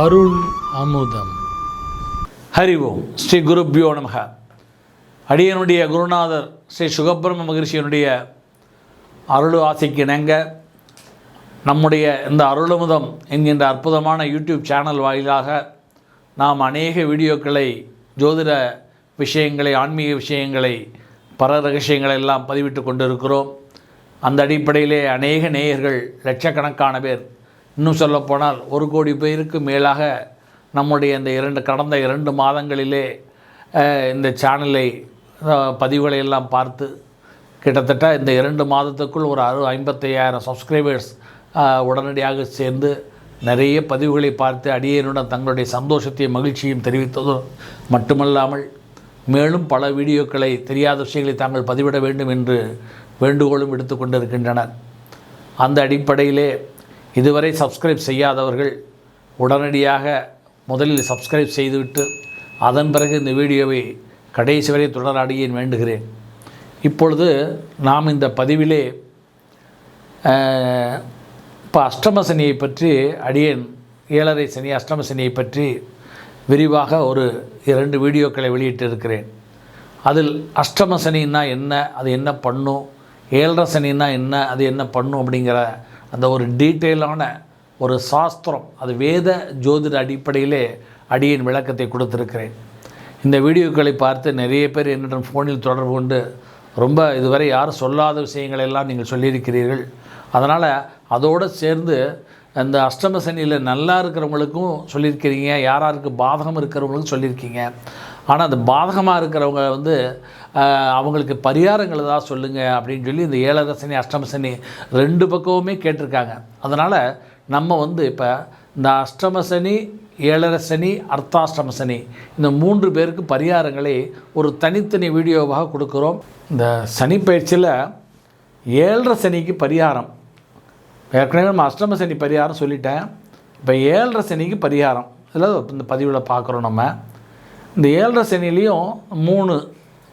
அருள் அமுதம். ஹரி ஓம். ஸ்ரீ குருப்யோ நமக. அடியனுடைய குருநாதர் ஸ்ரீ சுகபிரம மகிழ்ச்சியனுடைய அருள் ஆசைக்கு இணங்க நம்முடைய இந்த அருளமுதம் என்கின்ற அற்புதமான யூடியூப் சேனல் வாயிலாக நாம் அநேக வீடியோக்களை ஜோதிட விஷயங்களை ஆன்மீக விஷயங்களை பர ரகசியங்களை எல்லாம் பதிவிட்டு கொண்டிருக்கிறோம். அந்த அடிப்படையிலே அநேக நேயர்கள் லட்சக்கணக்கான பேர் இன்னும் சொல்லப்போனால் ஒரு கோடி பேருக்கு மேலாக நம்முடைய இந்த இரண்டு கடந்த இரண்டு மாதங்களிலே இந்த சேனலை பதிவுகளை எல்லாம் பார்த்து கிட்டத்தட்ட இந்த இரண்டு மாதத்துக்குள் ஒரு அறு ஐம்பத்தையாயிரம் சப்ஸ்கிரைபர்ஸ் உடனடியாக சேர்ந்து நிறைய பதிவுகளை பார்த்து அடியனுடன் தங்களுடைய சந்தோஷத்தையும் மகிழ்ச்சியும் தெரிவித்ததும் மட்டுமல்லாமல் மேலும் பல வீடியோக்களை தெரியாத விஷயங்களை தாங்கள் பதிவிட வேண்டும் என்று வேண்டுகோளும் எடுத்து கொண்டிருக்கின்றனர். அந்த அடிப்படையிலே இதுவரை சப்ஸ்கிரைப் செய்யாதவர்கள் உடனடியாக முதலில் சப்ஸ்கிரைப் செய்துவிட்டு அதன் பிறகு இந்த வீடியோவை கடைசி வரை தொடர அடியேன் வேண்டுகிறேன். இப்பொழுது நாம் இந்த பதிவிலே இப்போ அஷ்டம சனியை பற்றி அடியேன் ஏழரை சனி அஷ்டம சனியை பற்றி விரிவாக ஒரு இரண்டு வீடியோக்களை வெளியிட்டிருக்கிறேன். அதில் அஷ்டம சனின்னா என்ன அது என்ன பண்ணும் ஏழரை சனின்னா என்ன அது என்ன பண்ணும் அப்படிங்கிற அந்த ஒரு டீட்டெயிலான ஒரு சாஸ்திரம் அது வேத ஜோதிட அடிப்படையிலே அடியின் விளக்கத்தை கொடுத்துருக்கிறேன். இந்த வீடியோக்களை பார்த்து நிறைய பேர் என்னிடம் ஃபோனில் தொடர்பு கொண்டு ரொம்ப இதுவரை யாரும் சொல்லாத விஷயங்களெல்லாம் நீங்கள் சொல்லியிருக்கிறீர்கள். அதனால் அதோடு சேர்ந்து அந்த அஷ்டம சனியில் நல்லா இருக்கிறவங்களுக்கும் சொல்லியிருக்கிறீங்க யாராருக்கு பாதகம் இருக்கிறவங்களுக்கும் சொல்லியிருக்கீங்க. ஆனால் அந்த பாதகமாக இருக்கிறவங்க வந்து அவங்களுக்கு பரிகாரங்கள் ஏதாவது சொல்லுங்கள் அப்படின்னு சொல்லி இந்த ஏழரசனி அஷ்டமசனி ரெண்டு பக்கமுமே கேட்டிருக்காங்க. அதனால் நம்ம வந்து இப்போ இந்த அஷ்டமசனி ஏழரசனி அர்த்தாஷ்டமசனி இந்த மூன்று பேருக்கு பரிகாரங்களை ஒரு தனித்தனி வீடியோவாக கொடுக்குறோம். இந்த சனி பயிற்சியில் ஏழரை சனிக்கு பரிகாரம். ஏற்கனவே நம்ம அஷ்டம சனி பரிகாரம் சொல்லிட்டேன். இப்போ ஏழரை சனிக்கு பரிகாரம். இதில் இந்த பதிவில் பார்க்குறோம் நம்ம. இந்த ஏழரை சனிலையும் மூணு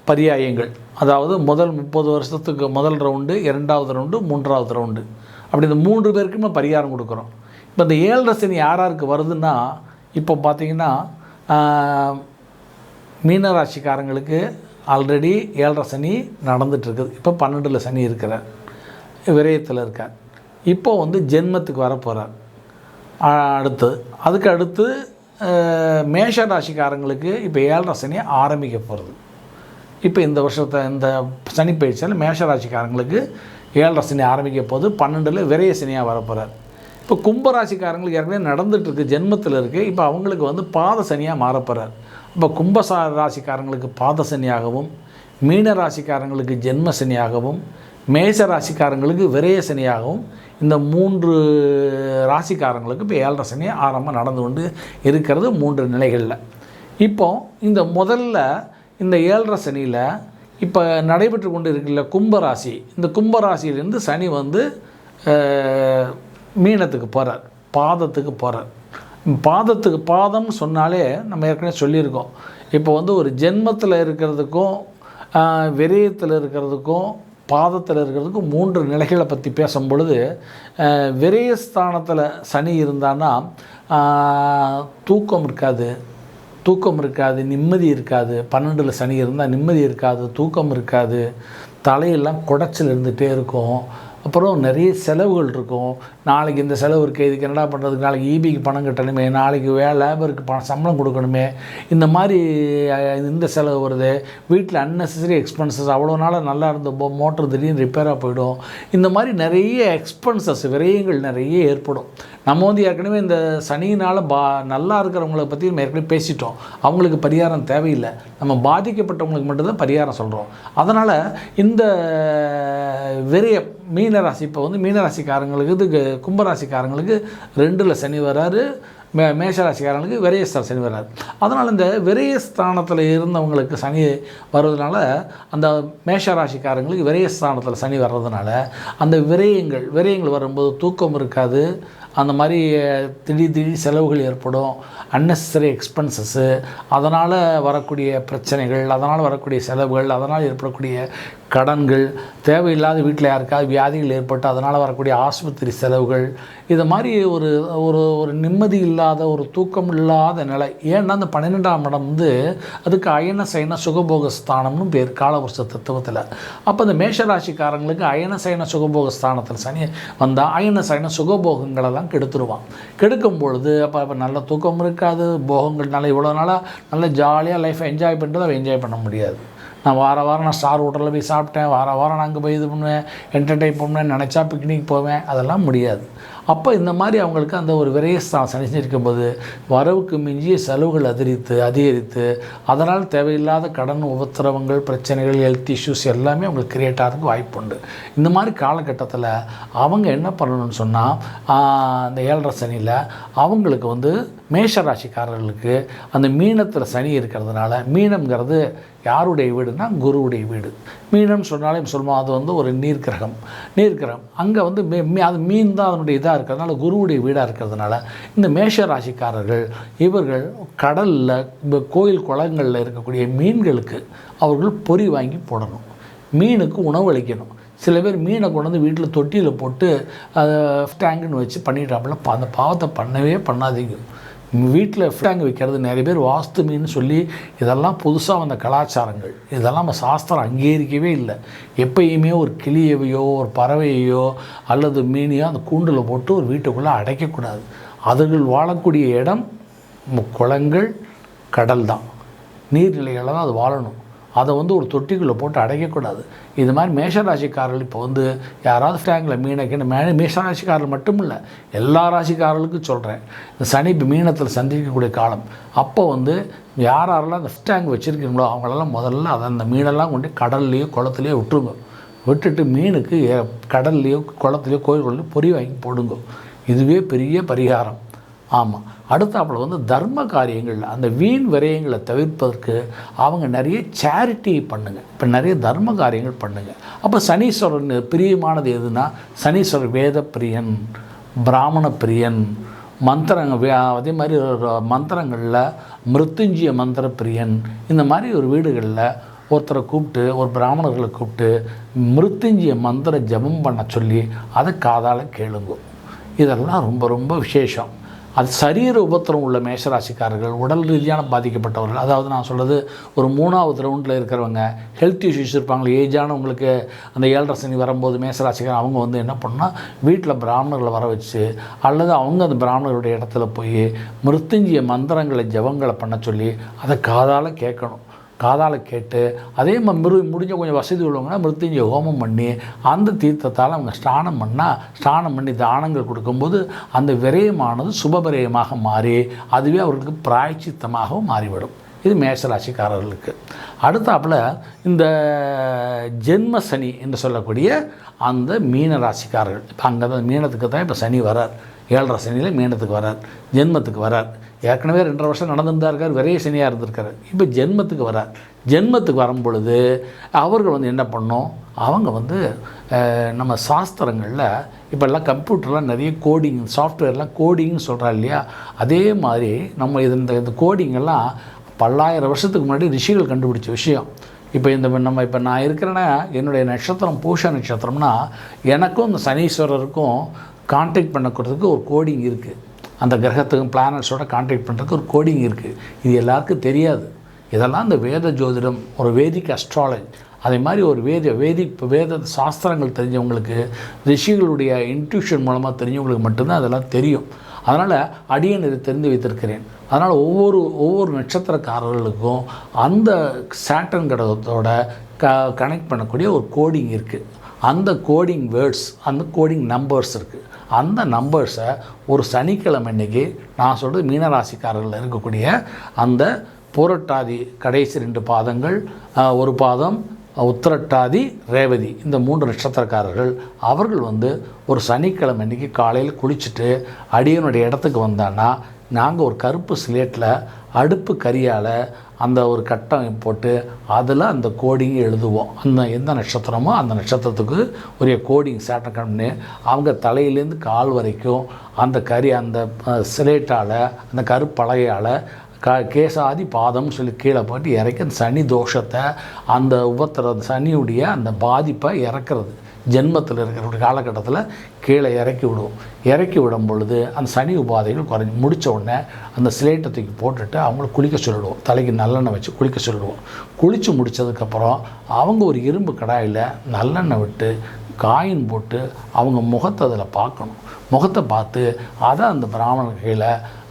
பரியாயங்கள். அதாவது முதல் முப்பது வருஷத்துக்கு முதல் ரவுண்டு இரண்டாவது ரவுண்டு மூன்றாவது ரவுண்டு. அப்படி இந்த மூன்று பேருக்குமே பரிகாரம் கொடுக்குறோம். இப்போ இந்த ஏழரை சனி யார் யாருக்கு வருதுன்னா இப்போ பார்த்தீங்கன்னா மீனராசிக்காரங்களுக்கு மீன ராசிக்காரங்களுக்கு ஆல்ரெடி ஏழரை சனி நடந்துகிட்ருக்குது இப்போ பன்னெண்டில் சனி இருக்கிறார். விரயத்தில் இருக்கார். இப்போ வந்து ஜென்மத்துக்கு வர போகிறார் அடுத்து அதுக்கு அடுத்து மேஷ ராசிக்காரங்களுக்கு இப்போ ஏழரை சனி ஆரம்பிக்க போகிறது இப்போ இந்த வருஷத்தை இந்த சனி பயிற்சியில் மேஷ ராசிக்காரங்களுக்கு ஏழரை சனி ஆரம்பிக்க போது பன்னெண்டில் விரைய சனியாக வரப்போகிறார் இப்போ கும்ப ராசிக்காரங்களுக்கு ஏற்கனவே நடந்துகிட்ருக்கு ஜென்மத்தில் இருக்குது இப்போ அவங்களுக்கு வந்து பாத சனியாக மாறப்போகிறார் இப்போ கும்பசார ராசிக்காரங்களுக்கு பாத சனியாகவும் மீன ராசிக்காரங்களுக்கு ஜென்ம சனியாகவும் மேஷ ராசிக்காரங்களுக்கு விரய சனியாகவும் இந்த மூன்று ராசிக்காரங்களுக்கு இப்போ ஏழரை சனி ஆரம்பம் நடந்து கொண்டு இருக்கிறது மூன்று நிலைகளில். இப்போ இந்த முதல்ல இந்த ஏழரை சனியில் இப்போ நடைபெற்று கொண்டு இருக்குல்ல கும்பராசி இந்த கும்பராசியிலேருந்து சனி வந்து மீனத்துக்கு போகிறார் பாதத்துக்கு போகிறார் பாதத்துக்கு பாதம் சொன்னாலே நம்ம ஏற்கனவே சொல்லியிருக்கோம். இப்போ வந்து ஒரு ஜென்மத்தில் இருக்கிறதுக்கும் விரயத்தில் இருக்கிறதுக்கும் பாதத்தில் இருக்கிறதுக்கு மூன்று நிலைகளை பற்றி பேசும் பொழுது விரயஸ்தானத்தில் சனி இருந்தான்னா தூக்கம் இருக்காது. தூக்கம் இருக்காது நிம்மதி இருக்காது. பன்னெண்டில் சனி இருந்தால் நிம்மதி இருக்காது தூக்கம் இருக்காது. தலையெல்லாம் குடைச்சல் இருந்துகிட்டே இருக்கும். அப்புறம் நிறைய செலவுகள் இருக்கும். நாளைக்கு இந்த செலவு இருக்குது இதுக்கு என்னடா பண்ணுறதுக்கு நாளைக்கு ஈபிக்கு பணம் கட்டணுமே நாளைக்கு வே லேபருக்கு பணம் சம்பளம் கொடுக்கணுமே. இந்த மாதிரி இந்த செலவு வருது. வீட்டில் அன்னெசரி எக்ஸ்பென்சஸ் அவ்வளோ நாளாக நல்லா இருந்தப்போ மோட்டர் திடீர்னு ரிப்பேராக போயிடும். இந்த மாதிரி நிறைய எக்ஸ்பென்சஸ் விரயங்கள் நிறைய ஏற்படும். நம்ம வந்து ஏற்கனவே இந்த சனியினால் பா நல்லா இருக்கிறவங்கள பற்றி நம்ம ஏற்கனவே பேசிட்டோம். அவங்களுக்கு பரிகாரம் தேவையில்லை. நம்ம பாதிக்கப்பட்டவங்களுக்கு மட்டும்தான் பரிகாரம் சொல்கிறோம் அதனால் இந்த விரைய மீனராசி இப்போ வந்து மீனராசிக்காரங்களுக்கு இது கும்பராசிக்காரங்களுக்கு ரெண்டில் சனி வராரு மே மேஷராசிக்காரனுக்கு விரயஸ்தான சனி வராது அதனால் இந்த விரயஸ்தானத்தில் இருந்தவங்களுக்கு சனி வர்றதுனால அந்த மேஷராசிக்காரங்களுக்கு விரயஸ்தானத்தில் சனி வர்றதுனால அந்த விரயங்கள் விரயங்கள் வரும்போது தூக்கம் இருக்காது. அந்த மாதிரி திடீர் திடீர் செலவுகள் ஏற்படும். அன்னெசரி எக்ஸ்பென்சஸ்ஸு அதனால் வரக்கூடிய பிரச்சனைகள் அதனால் வரக்கூடிய செலவுகள் அதனால் ஏற்படக்கூடிய கடன்கள் தேவையில்லாத வீட்டில் யாருக்காவது வியாதிகள் ஏற்பட்டு அதனால் வரக்கூடிய ஆஸ்பத்திரி செலவுகள் இது மாதிரி ஒரு ஒரு ஒரு நிம்மதி இல்லாத ஒரு தூக்கம் இல்லாத நிலை. ஏன்னா அந்த பன்னிரெண்டாம் இடம் வந்து அதுக்கு அயன சைன சுகபோக ஸ்தானம்னு பேர் காலவருஷ தத்துவத்தில். அப்போ இந்த மேஷராசிக்காரங்களுக்கு அயன சைன சுகபோக ஸ்தானத்தில் சனி வந்தால் அயன சயன சுகபோகங்களெல்லாம் கெடுத்துருவான். கெடுக்கும் பொழுது அப்போ அப்போ நல்ல தூக்கம் இருக்காது போகங்கள் நல்ல இவ்வளோ நாளாக நல்ல ஜாலியாக லைஃப்பை என்ஜாய் பண்ணுறது அவன் என்ஜாய் பண்ண முடியாது. நான் வார வாரம் நான் ஸ்டார் ஹோட்டலில் போய் சாப்பிட்டேன். வார வாரம் நான் அங்கே போய் இது பண்ணுவேன் என்டர்டைன் பண்ணுவேன் நினச்சா பிக்னிக் போவேன். அதெல்லாம் முடியாது. அப்போ இந்த மாதிரி அவங்களுக்கு அந்த ஒரு விரயஸ்தான் சனிச்சிருக்கும் போது வரவுக்கு மிஞ்சிய செலவுகள் அதிகரித்து அதிகரித்து அதனால் தேவையில்லாத கடன் உபத்திரவங்கள் பிரச்சனைகள் ஹெல்த் இஷ்யூஸ் எல்லாமே அவங்களுக்கு கிரியேட் ஆகிறதுக்கு வாய்ப்பு உண்டு இந்த மாதிரி காலகட்டத்தில் அவங்க என்ன பண்ணணும்னு சொன்னால் அந்த ஏழரை சனியில் அவங்களுக்கு வந்து மேஷ ராசிக்காரர்களுக்கு அந்த மீனத்தில் சனி இருக்கிறதுனால மீனம்ங்கிறது யாருடைய வீடுனா குருவுடைய வீடு. மீனம் சொன்னாலே சொல்லுவோம் அது வந்து ஒரு நீர்க்கிரகம். நீர்கிரகம் அங்கே வந்து மீ மீ- அது மீன் தான் அதனுடைய இதாக இருக்கிறதுனால குருவுடைய வீடாக இருக்கிறதுனால இந்த மேஷ ராசிக்காரர்கள் இவர்கள் கடலில் கோயில் குளங்களில் இருக்கக்கூடிய மீன்களுக்கு அவர்கள் பொறி வாங்கி போடணும். மீனுக்கு உணவு அளிக்கணும். சில பேர் மீனை கொண்டு வந்து வீட்டில் தொட்டியில் போட்டு அதை டேங்குன்னு வச்சு பண்ணிட்டாப்புல அந்த பாவத்தை பண்ணவே பண்ணாதீங்க. வீட்டில் ஃபிட்டாங்க வைக்கிறது நிறைய பேர் வாஸ்து மீன் சொல்லி இதெல்லாம் புதுசாக வந்த கலாச்சாரங்கள். இதெல்லாம் நம்ம சாஸ்திரம் அங்கீகரிக்கவே இல்லை. எப்பயுமே ஒரு கிளியவையோ ஒரு பறவையோ அல்லது மீனையோ அந்த கூண்டில் போட்டு ஒரு வீட்டுக்குள்ளே அடைக்கக்கூடாது. அதுகள் வாழக்கூடிய இடம் குளங்கள் கடல் தான். நீர்நிலைகளில் தான் அது வாழணும். அதை வந்து ஒரு தொட்டிக்குள்ளே போட்டு அடைக்கக்கூடாது. இது மாதிரி மேஷராசிக்காரர்கள் இப்போ வந்து யாராவது டேங்கில் மீனைக்கு மே மேஷராசிக்காரர்கள் மட்டும் இல்லை எல்லா ராசிக்காரர்களுக்கும் சொல்கிறேன் இந்த சனி இப்போ மீனத்தில் சந்திக்கக்கூடிய காலம் அப்போ வந்து யார் யாரெல்லாம் அந்த டேங்க் வச்சுருக்கீங்களோ அவங்களெல்லாம் முதல்ல அதை அந்த மீனெல்லாம் கொண்டு கடல்லையோ குளத்துலையோ விட்டுருங்க. விட்டுட்டு மீனுக்கு கடல்லையோ குளத்துலையோ கோயில்கள்லையோ பொறி வாங்கி போடுங்க. இதுவே பெரிய பரிகாரம். ஆமாம் அடுத்தாப்பில் வந்து தர்ம காரியங்கள் அந்த வீண் விரயங்களை தவிர்ப்பதற்கு அவங்க நிறைய சேரிட்டி பண்ணுங்கள் இப்போ நிறைய தர்ம காரியங்கள் பண்ணுங்கள் அப்போ சனீஸ்வரன் பிரியமானது எதுனா சனீஸ்வரர் வேத பிரியன் பிராமண பிரியன் மந்திரங்கள் அதே மாதிரி மந்திரங்களில் மிருத்துஞ்சிய மந்திர பிரியன் இந்த மாதிரி ஒரு வீடுகளில் ஒருத்தரை கூப்பிட்டு ஒரு பிராமணர்களை கூப்பிட்டு மிருத்துஞ்சிய மந்திர ஜெபம் பண்ண சொல்லி அதை காதால் கேளுங்க. இதெல்லாம் ரொம்ப ரொம்ப விசேஷம். அது சரீர உபத்திரம் உள்ள மேஷராசிக்காரர்கள் உடல் ரீதியான பாதிக்கப்பட்டவர்கள். அதாவது நான் சொல்கிறது ஒரு மூணாவது ரவுண்டில் இருக்கிறவங்க ஹெல்த் இஷ்யூஸ் இருப்பாங்களே ஏஜானவங்களுக்கு அந்த ஏழரை சனி வரும்போது மேஷராசிக்காரர் அவங்க வந்து என்ன பண்ணால் வீட்டில் பிராமணர்களை வர வச்சு அல்லது அவங்க அந்த பிராமணர்களுடைய இடத்துல போய் மிருத்துஞ்சிய மந்திரங்களை ஜெபங்களை பண்ண சொல்லி அதை காதால் கேட்கணும். காதால் கேட்டு அதே மாதிரி மிரு முடிஞ்ச கொஞ்சம் வசதி உள்ளவங்கன்னா மிருத்யுஞ்சய ஹோமம் பண்ணி அந்த தீர்த்தத்தால் அவங்க ஸ்நானம் பண்ணால் ஸ்நானம் பண்ணி தானங்கள் கொடுக்கும்போது அந்த விரயமானது சுபவிரயமாக மாறி அதுவே அவர்களுக்கு பிராய்ச்சித்தமாகவும் மாறிவிடும். இது மேஷராசிக்காரர்களுக்கு அடுத்தாப்புல இந்த ஜென்ம சனி என்று சொல்லக்கூடிய அந்த மீன ராசிக்காரர்கள். இப்போ அங்கே தான் மீனத்துக்கு தான் இப்போ சனி வரார். ஏழரை சனியில் மீனத்துக்கு வரார். ஜென்மத்துக்கு வரார். ஏற்கனவே ரெண்டரை வருஷம் நடந்துருந்தா இருக்கார் விரைய சனியாக இருந்திருக்காரு. இப்போ ஜென்மத்துக்கு வரார் ஜென்மத்துக்கு வரும் பொழுது அவர்கள் வந்து என்ன பண்ணோம்? அவங்க வந்து நம்ம சாஸ்திரங்களில் இப்போல்லாம் கம்ப்யூட்டர்லாம் நிறைய கோடிங் சாஃப்ட்வேர்லாம் கோடிங்னு சொல்கிறா இல்லையா? அதே மாதிரி நம்ம இது இந்த இந்த கோடிங்கெல்லாம் பல்லாயிரம் வருஷத்துக்கு முன்னாடி ரிஷிகள் கண்டுபிடிச்ச விஷயம். இப்போ இந்த நம்ம இப்போ நான் இருக்கிறேன்னா என்னுடைய நட்சத்திரம் பூஷ நட்சத்திரம்னா எனக்கும் இந்த சனீஸ்வரருக்கும் கான்டாக்ட் பண்ணக்கூடதுக்கு ஒரு கோடிங் இருக்குது அந்த கிரகத்துக்கும் பிளானட்ஸோட கான்டாக்ட் பண்ணுறதுக்கு ஒரு கோடிங் இருக்குது இது எல்லாருக்கும் தெரியாது. இதெல்லாம் இந்த வேத ஜோதிடம் ஒரு வேதிக் அஸ்ட்ராலஜி அதே மாதிரி ஒரு வேத வேதிக் வேத சாஸ்திரங்கள் தெரிஞ்சவங்களுக்கு ரிஷிகளுடைய இன்ட்யூஷன் மூலமாக தெரிஞ்சவங்களுக்கு மட்டும்தான் அதெல்லாம் தெரியும். அதனால் அடியன் இதை தெரிந்து வைத்திருக்கிறேன். அதனால் ஒவ்வொரு ஒவ்வொரு நட்சத்திரக்காரர்களுக்கும் அந்த சாட்டன் கடகத்தோட க கனெக்ட் பண்ணக்கூடிய ஒரு கோடிங் இருக்குது அந்த கோடிங் வேர்ட்ஸ் அந்த கோடிங் நம்பர்ஸ் இருக்குது அந்த நம்பர்ஸை ஒரு சனிக்கிழமை அன்னைக்கு நான் சொல்கிறது மீனராசிக்காரர்களில் இருக்கக்கூடிய அந்த பூரட்டாதி கடைசி ரெண்டு பாதங்கள் ஒரு பாதம் உத்திரட்டாதி ரேவதி இந்த மூன்று நட்சத்திரக்காரர்கள் அவர்கள் வந்து ஒரு சனிக்கிழமை இன்றைக்கி காலையில் குளிச்சுட்டு அடியனுடைய இடத்துக்கு வந்தான்னா நாங்கள் ஒரு கருப்பு ஸ்லேட்டில் அடுப்பு கரியால் அந்த ஒரு கட்டம் போட்டு அதில் அந்த கோடிங் எழுதுவோம். அந்த எந்த நட்சத்திரமோ அந்த நட்சத்திரத்துக்கு உரிய கோடிங் சேட்டை பண்ணி அவங்க தலையிலேருந்து கால் வரைக்கும் அந்த கரி அந்த ஸ்லேட்டால் அந்த கருப்பலகையால் க கேசாதி பாதம்னு சொல்லி கீழே போட்டு இறக்கி அந்த சனி தோஷத்தை அந்த உபத்திர சனியுடைய அந்த பாதிப்பை இறக்குறது. ஜென்மத்தில் இருக்கிற ஒரு காலகட்டத்தில் கீழே இறக்கி விடுவோம். இறக்கி விடும் பொழுது அந்த சனி உபாதைகள் குறைஞ்சி முடித்த உடனே அந்த சிலேட்டை தூக்கி போட்டுட்டு அவங்கள குளிக்க சொல்லிடுவோம். தலைக்கு நல்லெண்ணெய் வச்சு குளிக்க சொல்லிடுவோம். குளித்து முடித்ததுக்கப்புறம் அவங்க ஒரு இரும்பு கடாயில் நல்லெண்ணெய் விட்டு காயின் போட்டு அவங்க முகத்தை அதில் பார்க்கணும். முகத்தை பார்த்து அதை அந்த பிராமணன் கையில்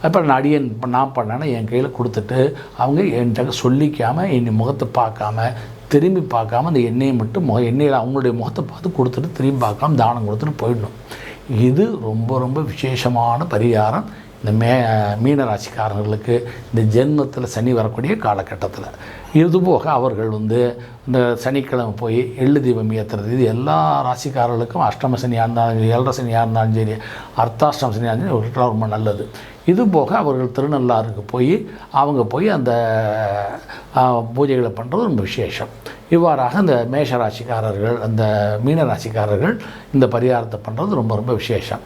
இப்போ நடிகன் இப்போ நான் பண்ணேன்னா என் கையில் கொடுத்துட்டு அவங்க என்கிட்ட சொல்லிக்காமல் என் முகத்தை பார்க்காம திரும்பி பார்க்காம அந்த எண்ணெயை மட்டும் முக எண்ணெயில் அவங்களுடைய முகத்தை பார்த்து கொடுத்துட்டு திரும்பி பார்க்காம தானம் கொடுத்துட்டு போயிடணும். இது ரொம்ப ரொம்ப விசேஷமான பரிகாரம். இந்த மே மீன ராசிக்காரர்களுக்கு இந்த ஜென்மத்தில் சனி வரக்கூடிய காலகட்டத்தில். இதுபோக அவர்கள் வந்து இந்த சனிக்கிழமை போய் எள்ளு தீபம் ஏற்றுறது இது எல்லா ராசிக்காரர்களுக்கும் அஷ்டம சனியாக இருந்தாலும் சரி ஏழரை சனியாக இருந்தாலும் சரி அர்த்தாஷ்டம சனியாக இருந்தாலும் ரொம்ப நல்லது. இது போக அவர்கள் திருநள்ளாறுக்கு போய் அவங்க போய் அந்த பூஜைகளை பண்ணுறது ரொம்ப விசேஷம். இவ்வாறாக இந்த மேஷ ராசிக்காரர்கள் அந்த மீன ராசிக்காரர்கள் இந்த பரிகாரத்தை பண்ணுறது ரொம்ப ரொம்ப விசேஷம்.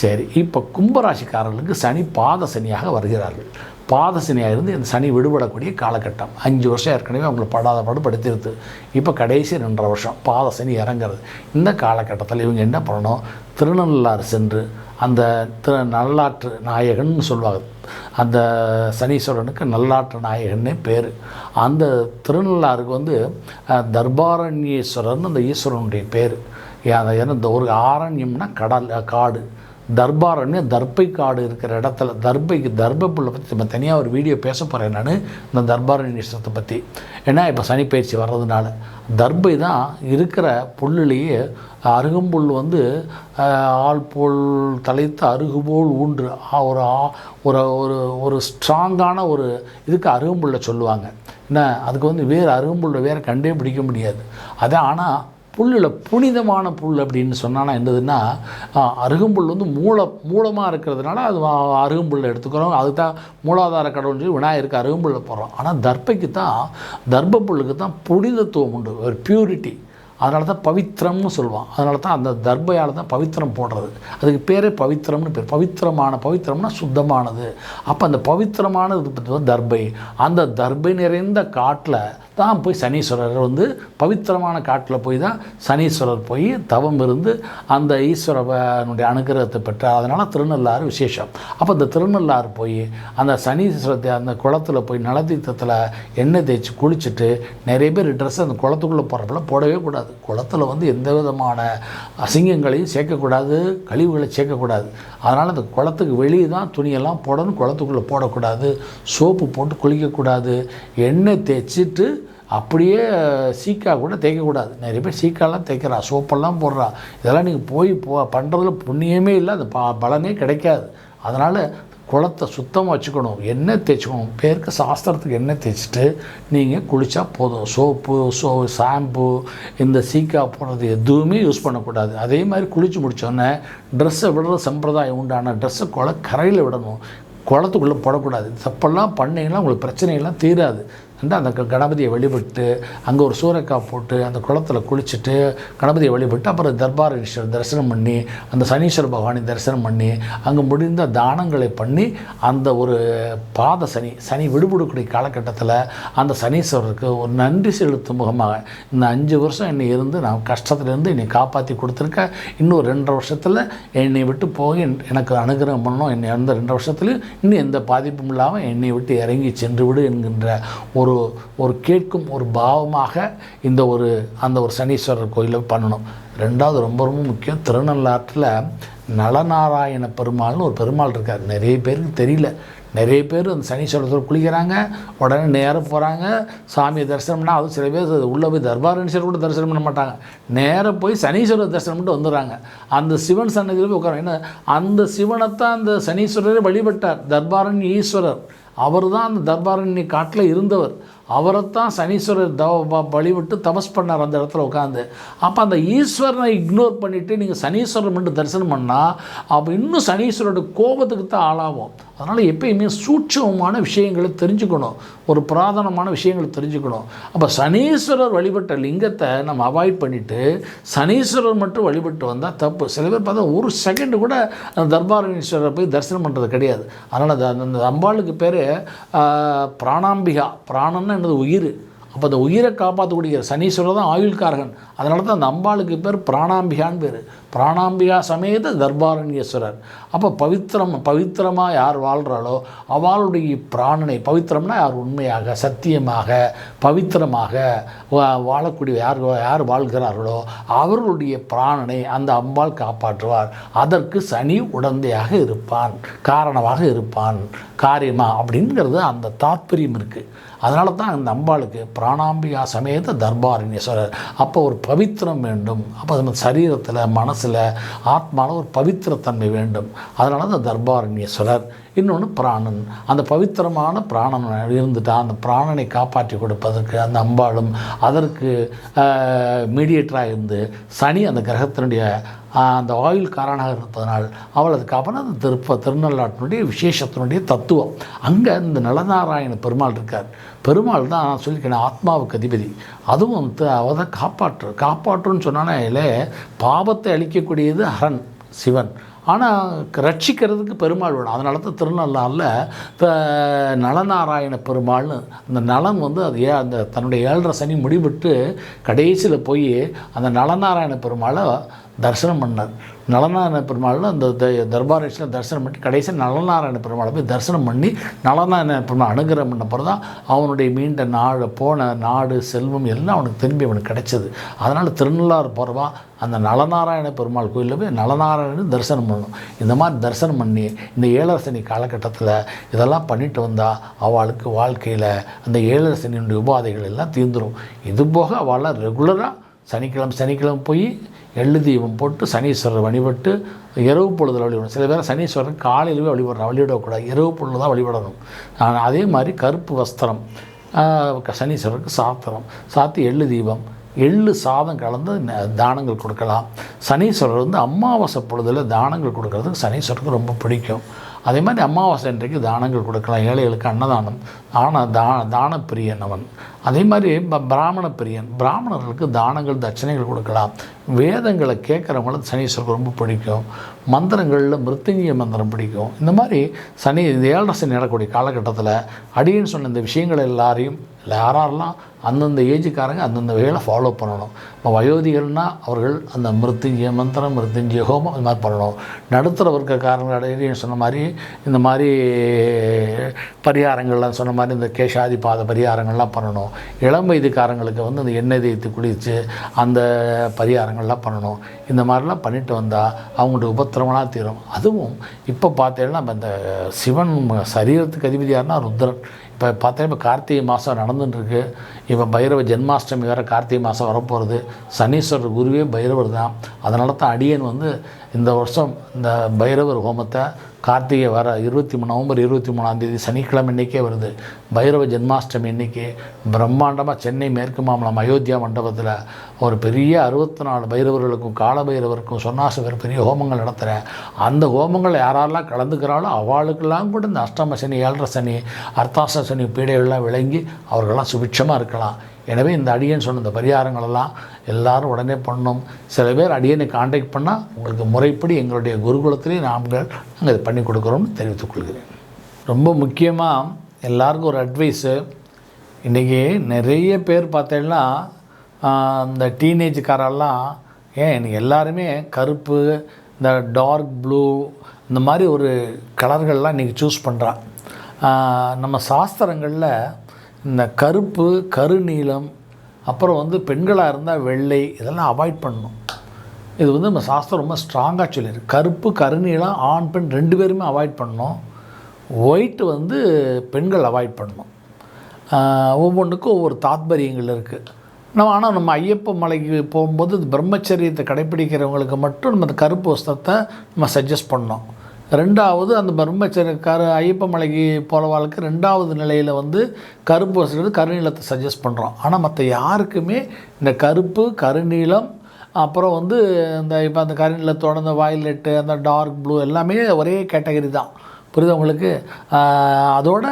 சரி இப்போ கும்பராசிக்காரர்களுக்கு சனி பாத சனியாக வருகிறார்கள். பாத சனியாக இருந்து இந்த சனி விடுபடக்கூடிய காலகட்டம். அஞ்சு வருஷம் ஏற்கனவே அவங்கள படாத பாடு படுத்திருது. இப்போ கடைசி ரெண்டரை வருஷம் பாத சனி இறங்குறது. இந்த காலகட்டத்தில் இவங்க என்ன பண்ணணும்? திருநள்ளாறு சென்று அந்த திரு நல்லாற்று நாயகன்னு சொல்லுவாங்க. அந்த சனீஸ்வரனுக்கு நல்லாற்று நாயகன்னே பேர். அந்த திருநள்ளாருக்கு வந்து தர்பாரண்யேஸ்வரர்னு அந்த ஈஸ்வரனுடைய பேர். ஏன்னா இந்த ஒரு ஆரண்யம்னா கடல் காடு. தர்பாரம்னு தர்பை காடு இருக்கிற இடத்துல தர்பைக்கு தர்பை புல்லை பற்றி நம்ம தனியாக ஒரு வீடியோ பேச போகிறேன் நான் இந்த தர்பாரண்யேஸ்வரத்தை பற்றி ஏன்னா இப்போ சனிப்பயிற்சி வர்றதுனால. தர்பை தான் இருக்கிற புல்லுலேயே அருகம்புல் வந்து ஆள் போல் தலைத்து அருகுபோல் ஊன்று. ஒரு ஆ- ஒரு ஒரு ஒரு ஸ்ட்ராங்கான ஒரு இதுக்கு அருகம்புல்லை சொல்லுவாங்க. என்ன அதுக்கு வந்து வேறு அருகம்புல்லை வேறு கண்டே பிடிக்க முடியாது. அதான் ஆனால் புல்லில் புனிதமான புல் அப்படின்னு சொன்னால் என்னதுன்னா அருகம்புல் வந்து மூல மூலமாக இருக்கிறதுனால அது வா- எடுத்துக்கிறோம். அதுக்கு தான் மூலாதார கடவுள்னு சொல்லி விநாயகருக்கு அருகம்புல்லை போடுறோம். ஆனால் தர்பைக்கு தான் தர்ப புல்லுக்கு தான் புனிதத்துவம் உண்டு. ஒரு பியூரிட்டி அதனால தான் பவித்திரம்னு சொல்லுவான். அதனால தான் அந்த தர்பையால் தான் பவித்திரம் போடுறது. அதுக்கு பேரே பவித்திரம்னு பேர். பவித்திரமான பவித்திரம்னா சுத்தமானது. அப்போ அந்த பவித்திரமானது தர்பை. அந்த தர்பை நிறைந்த காட்டில் தான் போய் சனீஸ்வரர் வந்து பவித்திரமான காட்டில் போய் தான் சனீஸ்வரர் போய் தவம் இருந்து அந்த ஈஸ்வரனுடைய அனுகிரகத்தை பெற்றார். அதனால் திருநள்ளாறு விசேஷம். அப்போ அந்த திருநள்ளாறு போய் அந்த சனீஸ்வரத்தை அந்த குளத்துல போய் நலத்தீர்த்தத்தில் எண்ணெய் தேய்ச்சி குளிச்சுட்டு நிறைய பேர் ட்ரெஸ் அந்த குளத்துக்குள்ளே போகிறப்பெல்லாம் போடவே கூடாது. குளத்துல வந்து எந்த விதமான அசிங்கங்களையும் சேர்க்கக்கூடாது கழிவுகளை சேர்க்கக்கூடாது. அதனால் அந்த குளத்துக்கு வெளியே தான் துணியெல்லாம் போடணும். குளத்துக்குள்ளே போடக்கூடாது. சோப்பு போட்டு குளிக்கக்கூடாது. எண்ணெய் தேய்ச்சிட்டு அப்படியே சீக்கா கூட தேய்க்கக்கூடாது. நிறைய பேர் சீக்காலாம் தேய்க்கிறா சோப்பெல்லாம் போடுறா. இதெல்லாம் நீங்கள் போய் போ பண்ணுறதுல புண்ணியமே இல்லை. அந்த ப பலனே கிடைக்காது. அதனால் குளத்தை சுத்தமாக வச்சுக்கணும். எண்ணெய் தேய்ச்சிக்கணும். பேருக்கு சாஸ்திரத்துக்கு எண்ணெய் தேய்ச்சிட்டு நீங்கள் குளித்தா போதும். சோப்பு சோ ஷாம்பு இந்த சீக்கா போடுறது எதுவுமே யூஸ் பண்ணக்கூடாது. அதே மாதிரி குளித்து முடித்தோடனே ட்ரெஸ்ஸை விடுற சம்பிரதாயம் உண்டான ட்ரெஸ்ஸை குள கரையில் விடணும். குளத்துக்குள்ளே போடக்கூடாது. தப்பெல்லாம் பண்ணிங்கன்னா உங்களுக்கு பிரச்சனைகள்லாம் தீராது. வந்து அந்த கணபதியை வழிபட்டு அங்கே ஒரு சூறைக்காய் போட்டு அந்த குளத்துல குளிச்சுட்டு கணபதியை வழிபட்டு அப்புறம் தர்பாரீஸ்வரர் தரிசனம் பண்ணி அந்த சனீஸ்வர பகவானை தரிசனம் பண்ணி அங்கே முடிந்த தானங்களை பண்ணி அந்த ஒரு பாத சனி சனி விடுபடக்கூடிய காலகட்டத்தில் அந்த சனீஸ்வரருக்கு ஒரு நன்றி செலுத்தும் முகமாக இந்த அஞ்சு வருஷம் என்னை இருந்து நான் கஷ்டத்துலேருந்து என்னை காப்பாற்றி கொடுத்துருக்க. இன்னும் ரெண்டரை வருஷத்தில் என்னை விட்டு போய் எனக்கு அனுகிரகம் பண்ணணும். என்னை அந்த ரெண்டு வருஷத்துலையும் இன்னும் எந்த பாதிப்பும் இல்லாமல் என்னை விட்டு இறங்கி சென்று விடு என்கின்ற ஒரு ஒரு கேட்கும் ஒரு பாவமாக இந்த ஒரு அந்த ஒரு சனீஸ்வரர் கோயிலை பண்ணணும். ரெண்டாவது ரொம்ப ரொம்ப முக்கியம் திருநள்ளாற்றில் நலநாராயண பெருமாள்னு ஒரு பெருமாள் இருக்கார். நிறைய பேருக்கு தெரியல. நிறைய பேர் அந்த சனீஸ்வரத்தில் குளிக்கிறாங்க உடனே நேராக போகிறாங்க சாமியை தரிசனம்னா அது சில பேர் உள்ளே போய் தர்பாரணீஸ்வரர் கூட தரிசனம் பண்ண மாட்டாங்க. நேராக போய் சனீஸ்வரர் தரிசனம் பண்ணிட்டு வந்துடுறாங்க. அந்த சிவன் சன்னதியில் போய் உட்காராங்க ஏன்னா அந்த சிவனைத்தான் அந்த சனீஸ்வரரை வழிபட்டார் தர்பாரன் ஈஸ்வரர். அவர் தான் அந்த தர்பாரண்ய காட்டில் இருந்தவர். அவரைத்தான் சனீஸ்வரர் தவ வழிபட்டு தபஸ் பண்ணார் அந்த இடத்துல உட்காந்து அப்போ அந்த ஈஸ்வரனை இக்னோர் பண்ணிவிட்டு நீங்கள் சனீஸ்வரன் மட்டும் தரிசனம் பண்ணால் அப்போ இன்னும் சனீஸ்வரோட கோபத்துக்கு தான் ஆளாகும். அதனால் எப்பயுமே சூட்சமமான விஷயங்களை தெரிஞ்சுக்கணும். ஒரு புராதனமான விஷயங்களை தெரிஞ்சுக்கணும். அப்போ சனீஸ்வரர் வழிபட்ட லிங்கத்தை நம்ம அவாய்ட் பண்ணிவிட்டு சனீஸ்வரர் மட்டும் வழிபட்டு வந்தால் தப்பு. சில பேர் பார்த்தா ஒரு செகண்டு கூட அந்த தர்பாரணீஸ்வரரை போய் தரிசனம் பண்ணுறது கிடையாது. அதனால் அந்த அந்த அம்பாளுக்கு பேர் பிராணாம்பிகா. பிராணம்னா என்னது உயிர்? அப்போ அந்த உயிரை காப்பாற்றக்கூடிய சனீஸ்வரர் தான் ஆயுள்காரகன். அதனால தான் அந்த அம்பாளுக்கு பேர் பிராணாம்பிகான்னு பேர். பிராணாம்பிகா சமேத தர்பாரண்யேஸ்வரர். அப்போ பவித்திரம் பவித்திரமாக யார் வாழ்கிறாளோ அவளுடைய பிராணனை பவித்திரம்னா யார்? உண்மையாக சத்தியமாக பவித்திரமாக வா- வாழக்கூடிய யார் யார் வாழ்கிறார்களோ அவர்களுடைய பிராணனை அந்த அம்பாள் காப்பாற்றுவார். அதற்கு சனி உடந்தையாக இருப்பான் காரணமாக இருப்பான். காரியமா? அப்படிங்கிறது அந்த தாத்பரியம் இருக்குது அதனால தான் அந்த அம்பாளுக்கு பிராணாம்பிகா சமேத தர்பாரண்யேஸ்வரர் அப்போ ஒரு பவித்திரம் வேண்டும். அப்போ நம்ம சரீரத்தில் மனசில் ஆத்மாவில் ஒரு பவித்திரத்தன்மை வேண்டும். அதனால தான் தர்பாரண்யேஸ்வரர் இன்னொன்று பிராணன். அந்த பவித்திரமான பிராணன் இருந்துட்டா அந்த பிராணனை காப்பாற்றி கொடுப்பதற்கு அந்த அம்பாளும் அதற்கு மீடியேட்டராக இருந்து சனி அந்த கிரகத்தினுடைய அந்த ஆயுள் காரணாக இருப்பதனால் அவளது கவனம் திருப்ப திருநள்ளாட்டினுடைய விசேஷத்தினுடைய தத்துவம். அங்கே இந்த நலநாராயண பெருமாள் இருக்கார். பெருமாள் தான் நான் சொல்லிக்கிறேன் ஆத்மாவுக்கு அதிபதி. அதுவும் வந்து அவ தான் காப்பாற்று காப்பாற்றுன்னு சொன்னாலே பாவத்தை அழிக்கக்கூடியது ஹரன் சிவன். ஆனால் ரட்சிக்கிறதுக்கு பெருமாள் வேணும். அதனால தான் திருநள்ளாரில் இப்போ நலநாராயண பெருமாள்னு அந்த நலன் வந்து அது ஏ அந்த தன்னுடைய ஏழரை சனி முடிவிட்டு கடைசியில் போய் அந்த நலநாராயண பெருமாளை தரிசனம் பண்ணார். நலநாராயண பெருமாள் அந்த த- தர்பாரேஷனில் தரிசனம் பண்ணி கடைசியில் நலநாராயண பெருமாளை போய் தரிசனம் பண்ணி நலநாராயண பெருமாள் அனுகிரகம் பண்ண பிறகு தான் அவனுடைய மீண்ட நாடு போன நாடு செல்வம் எல்லாம் அவனுக்கு திரும்பி அவனுக்கு கிடைச்சது. அதனால் திருநள்ளாறு போகிறவா அந்த நலநாராயண பெருமாள் கோயிலில் போய் நலநாராயணன் தரிசனம் பண்ணணும். இந்த மாதிரி தரிசனம் பண்ணி இந்த ஏழரசனி காலகட்டத்தில் இதெல்லாம் பண்ணிட்டு வந்தால் அவளுக்கு வாழ்க்கையில் அந்த ஏழரசனியுடைய உபாதைகள் எல்லாம் தீர்ந்துடும் இது போக அவளை ரெகுலராக சனிக்கிழமை சனிக்கிழமை போய் எள்ளு தீபம் போட்டு சனீஸ்வரர் வழிபட்டு இரவு பொழுதில் வழிபடணும். சில பேர் சனீஸ்வரர் காலையிலவே வழிபடுறான் வழிபடக்கூடாது. இரவு பொழுது தான் வழிபடணும். ஆனா, அதே மாதிரி கருப்பு வஸ்திரம் சனீஸ்வரருக்கு சாத்திரம். சாத்தி எள்ளு தீபம் எள்ளு சாதம் கலந்து தானங்கள் கொடுக்கலாம். சனீஸ்வரர் வந்து அமாவாசை பொழுதில் தானங்கள் கொடுக்கறதுக்கு சனீஸ்வரருக்கு ரொம்ப பிடிக்கும். அதே மாதிரி அமாவாசை இன்றைக்கு தானங்கள் கொடுக்கலாம். ஏழைகளுக்கு அன்னதானம் தான தா தானப்பிரியன் அவன் அதே மாதிரி ப- பிராமண பிரியன் பிராமணர்களுக்கு தானங்கள் தட்சணைகள் கொடுக்கலாம். வேதங்களை கேட்குறவங்களுக்கு சனீஸ்வரருக்கு ரொம்ப பிடிக்கும். மந்திரங்களில் மிருத்துங்கிய மந்திரம் பிடிக்கும். இந்த மாதிரி சனி இந்த ஏழரை நடக்கூடிய காலகட்டத்தில் அடியேன்னு சொன்ன இந்த விஷயங்கள் எல்லாரையும் இல்லை யாரெல்லாம் அந்தந்த ஏஜுக்காரங்க அந்தந்த வகையில் ஃபாலோ பண்ணணும். இப்போ வயோதிகள்னால் அவர்கள் அந்த மிருத்துஞ்சிய மந்திரம் மிருத்துஞ்சிய ஹோமம் இது மாதிரி பண்ணணும். நடுத்தர வர்க்கக்காரங்க அடையின்னு சொன்ன மாதிரி இந்த மாதிரி பரிகாரங்கள்லாம் சொன்ன மாதிரி இந்த கேஷாதி பாத பரிகாரங்கள்லாம் பண்ணணும். இளம் வயதுக்காரங்களுக்கு வந்து அந்த எண்ணெய் தேய்த்து குளித்து அந்த பரிகாரங்கள்லாம் பண்ணணும். இந்த மாதிரிலாம் பண்ணிட்டு வந்தால் அவங்களுடைய உபத்திரமெல்லாம் தீரும். அதுவும் இப்போ பார்த்தேன்னா நம்ம இந்த சிவன் சரீரத்துக்கு அதிபதியார்னா ருத்ரன். இப்போ பார்த்தா இப்போ கார்த்திகை மாதம் நடந்துட்டுருக்கு. இப்போ பைரவ ஜென்மாஷ்டமி வேறு கார்த்திகை மாதம் வரப்போகிறது சனீஸ்வரர் குருவே பைரவர் தான். அதனால தான் அடியன் வந்து இந்த வருஷம் இந்த பைரவர் ஹோமத்தை கார்த்திகை வர இருபத்தி மூணு நவம்பர் இருபத்தி மூணாந்தேதி சனிக்கிழமை இன்னைக்கே வருது. பைரவ ஜென்மாஷ்டமி இன்னைக்கு. பிரம்மாண்டமாக சென்னை மேற்கு மாமலம் அயோத்தியா மண்டபத்தில் ஒரு பெரிய அறுபத்தி நாலு பைரவர்களுக்கும் கால பைரவருக்கும் சொன்னாசவர் பெரிய ஹோமங்கள் நடத்துகிறேன் அந்த ஹோமங்கள் யாரெல்லாம் கலந்துக்கிறாளோ அவளுக்கெல்லாம் கூட இந்த அஷ்டம சனி ஏழரை சனி அர்த்தாச சனி பீடைகள்லாம் விளங்கி அவர்களெல்லாம் சுபிட்சமாக இருக்கலாம். எனவே இந்த அடியன் சொன்ன இந்த பரிகாரங்களெல்லாம் எல்லாரும் உடனே பண்ணணும் சில பேர் அடியனை காண்டாக்ட் பண்ணால் உங்களுக்கு முறைப்படி எங்களுடைய குருகுலத்திலே நாங்கள் நாங்கள் இதை பண்ணி கொடுக்குறோம்னு தெரிவித்துக் கொள்கிறேன். ரொம்ப முக்கியமாக எல்லாருக்கும் ஒரு அட்வைஸு இன்றைக்கி நிறைய பேர் பார்த்தீங்கன்னா இந்த டீனேஜ்காரெல்லாம் ஏன் இன்றைக்கி எல்லாருமே கருப்பு இந்த டார்க் ப்ளூ இந்த மாதிரி ஒரு கலர்கள்லாம் இன்றைக்கி சூஸ் பண்ணுறான் நம்ம சாஸ்திரங்களில் இந்த கருப்பு கருநீலம் அப்புறம் வந்து பெண்களாக இருந்தால் வெள்ளை இதெல்லாம் அவாய்ட் பண்ணணும். இது வந்து நம்ம சாஸ்திரம் ரொம்ப ஸ்ட்ராங்காக சொல்லியிருக்கு. கருப்பு கருநீளம் ஆண் பெண் ரெண்டு பேருமே அவாய்ட் பண்ணணும். ஒயிட் வந்து பெண்கள் அவாய்ட் பண்ணணும். ஒவ்வொன்றுக்கும் ஒவ்வொரு தாத்பரியங்கள் இருக்குது நம்ம ஆனால் நம்ம ஐயப்ப மலைக்கு போகும்போது இந்த பிரம்மச்சரியத்தை கடைப்பிடிக்கிறவங்களுக்கு மட்டும் நம்ம இந்த கருப்பு வஸ்திரத்தை நம்ம சஜஸ்ட் பண்ணோம் ரெண்டாவது அந்த பிரம்மச்சரிய கரு ஐயப்ப மலைக்கு போகிறவாளுக்கு ரெண்டாவது நிலையில் வந்து கருப்பு வசதி கருநீளத்தை சஜஸ்ட் பண்ணுறோம் ஆனால் மற்ற யாருக்குமே இந்த கருப்பு கருநீளம் அப்புறம் வந்து இந்த இப்போ அந்த கருநீளத்தோட அந்த வயலட்டு அந்த டார்க் ப்ளூ எல்லாமே ஒரே கேட்டகரி தான். புரியுது உங்களுக்கு? அதோட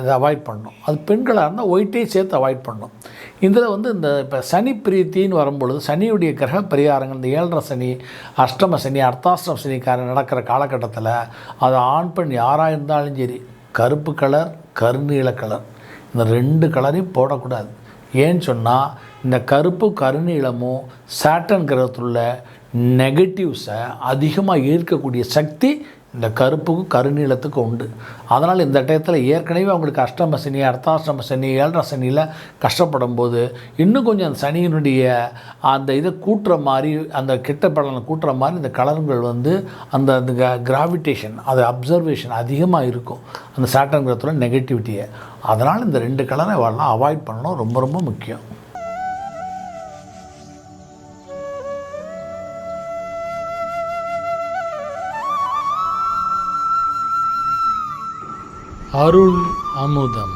இதை அவாய்ட் பண்ணணும். அது பெண்களாக இருந்தால் ஒயிட்டையும் சேர்த்து அவாய்ட் பண்ணணும். இதில் வந்து இந்த இப்போ சனி பிரீத்தின்னு வரும்பொழுது சனியுடைய கிரக பரிகாரங்கள் இந்த ஏழரை சனி அஷ்டம சனி அர்த்தாஷ்டம சனிக்காரன் நடக்கிற காலகட்டத்தில் அது ஆண் பெண் யாராக இருந்தாலும் சரி கருப்பு கலர் கருநீல கலர் இந்த ரெண்டு கலரையும் போடக்கூடாது. ஏன்னு சொன்னால் இந்த கருப்பு கருநீளமும் சாட்டன் கிரகத்துள்ள நெகட்டிவ்ஸை அதிகமாக ஈர்க்கக்கூடிய சக்தி இந்த கருப்புக்கும் கருநீளத்துக்கும் உண்டு. அதனால் இந்த டயத்தில் ஏற்கனவே அவங்களுக்கு அஷ்டம சனி அர்த்தாஷ்டம சனி ஏழரை சனியில் கஷ்டப்படும் போது இன்னும் கொஞ்சம் அந்த சனியினுடைய அந்த இதை கூட்டுற மாதிரி அந்த கெட்ட பலனை கூட்டுற மாதிரி இந்த கலர்கள் வந்து அந்த அந்த கிராவிடேஷன் அது அப்சர்வேஷன் அதிகமாக இருக்கும். அந்த சாட்டன் கிரகத்தோட நெகட்டிவிட்டியை அதனால் இந்த ரெண்டு கலரை வரலாம் அவாய்ட் பண்ணணும். ரொம்ப ரொம்ப முக்கியம். அருள் அமுதம்.